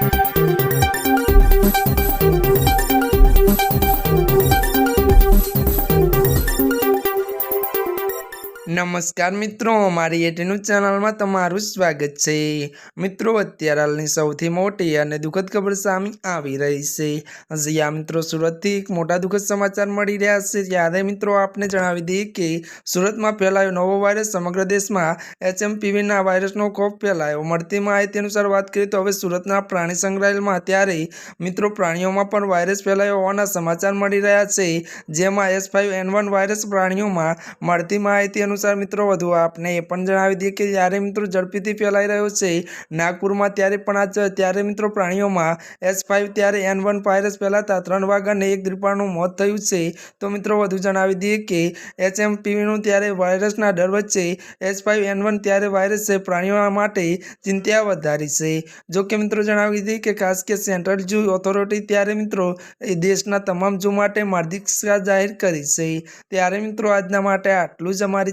Thank you. નમસ્કાર મિત્રો, મારી એટીનું ચેનલમાં તમારું સ્વાગત છે. મિત્રો, અત્યારે હાલની સૌથી મોટી અને દુઃખદ ખબર સામે આવી રહી છે. જ્યાં મિત્રો, સુરતથી એક મોટા દુઃખદ સમાચાર મળી રહ્યા છે. ત્યારે મિત્રો, આપને જણાવી દઈએ કે સુરતમાં ફેલાયો નવો વાયરસ, સમગ્ર દેશમાં એચએમપીવીના વાયરસનો ખોફ ફેલાયો. મળતી માહિતી અનુસાર વાત કરીએ તો હવે સુરતના પ્રાણી સંગ્રહાલયમાં અત્યારે મિત્રો પ્રાણીઓમાં પણ વાયરસ ફેલાયો હોવાના સમાચાર મળી રહ્યા છે. જેમાં S five N one virus પ્રાણીઓમાં મળતી માહિતી અનુસાર મિત્રો, વધુ આપને એ પણ જણાવી દઈએ કે જ્યારે મિત્રો ઝડપીથી ફેલાઈ રહ્યો છે નાગપુરમાં, ત્યારે પણ આ ત્યારે મિત્રો પ્રાણીઓમાં એસ ફાઇવ ત્યારે એન વન વાયરસ ફેલાતા ત્રણ વાઘ અને એક દીપડાનું મોત થયું છે. તો મિત્રો, વધુ જણાવી દઈએ કે એચએમપીવીનું ત્યારે વાયરસના ડર વચ્ચે એસ ફાઇવ એન વન ત્યારે વાયરસે પ્રાણીઓ માટે ચિંતા વધારી છે. જો કે મિત્રો, જણાવી દઈએ કે ખાસ કે સેન્ટ્રલ ઝૂ ઓથોરિટી ત્યારે મિત્રો એ દેશના તમામ ઝૂ માટે માર્ગદર્શિકા જાહેર કરી છે. ત્યારે મિત્રો, આજના માટે આટલું જ. અમારી